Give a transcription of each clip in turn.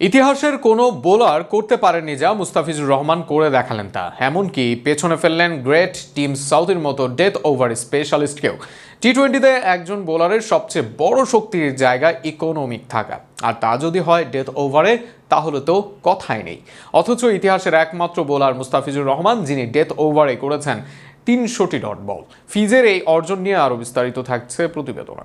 ইতিহাসের কোনো বোলার করতে পারেনি যা মুস্তাফিজুর রহমান করে দেখালেন তা। এমনকি পেছনে ফেললেন গ্রেট টিম সাউথের মতো ডেথ ওভার স্পেশালিস্টকেও। টি টোয়েন্টিতে একজন বোলারের সবচেয়ে বড় শক্তির জায়গা ইকোনমিক থাকা। আর তা যদি হয় ডেথ ওভারে, তাহলে তো কথাই নেই। অথচ ইতিহাসের একমাত্র বোলার মুস্তাফিজুর রহমান, যিনি ডেথ ওভারে করেছেন, তিনশোটি ডট বল। ফিজের এই অর্জন নিয়ে আরও বিস্তারিত থাকছে প্রতিবেদনা।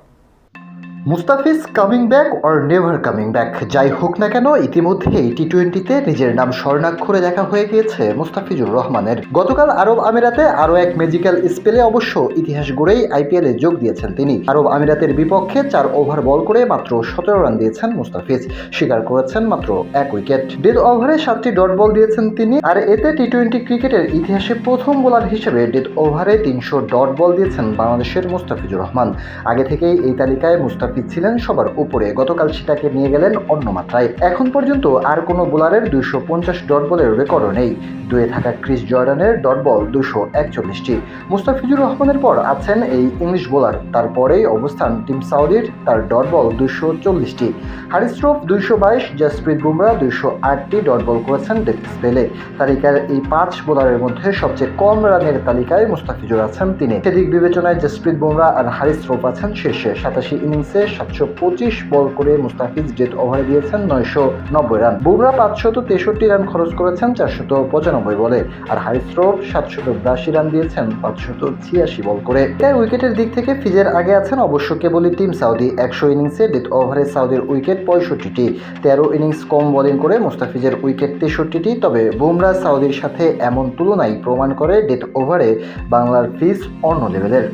Mustafiz coming back or never coming back যাই হোক না কেন ইতিমধ্যেই টি টোয়েন্টিতে নিজের নাম স্বর্ণাক্ষরে দেখা হয়ে গিয়েছে মুস্তাফিজুর রহমানের। গতকাল আরব আমিরাতে আরও এক ম্যাজিক্যাল স্পেলে অবশ্য ইতিহাস গড়েই আইপিএলে যোগ দিয়েছেন তিনি। আরব আমিরাতের বিপক্ষে চার ওভার বল করে মাত্র সতেরো রান দিয়েছেন মুস্তাফিজ। স্বীকার করেছেন মাত্র এক উইকেট ডেথ ওভারে সাতটি ডট বল দিয়েছেন তিনি। আর এতে টি টোয়েন্টি ক্রিকেটের ইতিহাসে প্রথম বোলার হিসেবে ডেথ ওভারে তিনশো ডট বল দিয়েছেন বাংলাদেশের মুস্তাফিজুর রহমান। আগে থেকেই এই তালিকায় মুস্তাফিজ ছিলেন সবার উপরে। গতকাল সেটাকে নিয়ে গেলেন অন্য মাত্রায়। এখন পর্যন্ত আর কোনো বোলারের দুইশো পঞ্চাশ ডট বলের রেকর্ডও নেই। দুয়ে থাকা ক্রিস জর্ডানের ডট বল দুশো একচল্লিশটি। মুস্তাফিজুর রহমানের পর আছেন এই ইংলিশ বোলার। তারপরেই অবস্থান টিম সাউদির, তার ডট বল দুশো চল্লিশটি। হারিস্ট্রোফ দুইশো বাইশ, জাসপ্রীত বুমরা দুইশো আটটি ডট বল করেছেন ডেথ স্পেলে। তালিকার এই পাঁচ বোলারের মধ্যে সবচেয়ে কম রানের তালিকায় মুস্তাফিজুর আছেন তিনি। সেদিক বিবেচনায় জাসপ্রীত বুমরা আর হারিস রোফ আছেন শীর্ষে। সাতাশি ইনিংসে সাতশো পঁচিশ বল করে মুস্তাফিজ ডেথ ওভারে দিয়েছেন নয়শো নব্বই রান। বুমরা পাঁচশত তেষট্টি রান খরচ করেছেন চারশত পঁচানব্বই বলে, আর হারিস রোফ সাতশত বিরাশি রান দিয়েছেন পাঁচশত ছিয়াশি বল করে। তাই উইকেটের দিক থেকে ফিজের আগে আছেন অবশ্য কেবলই টিম সাউদি। একশো ইনিংসে ডেথ ওভারে সাউদির উইকেট পঁয়ষট্টিটি। তেরো ইনিংস কম বোলিং করে মুস্তাফিজের উইকেট তেষট্টিটি, তবে বুমরা সাউদির সাথে এমন তুলনায় প্রমাণ করে ডেথ ওভারে বাংলার ফিজ অন্য লেভেলের।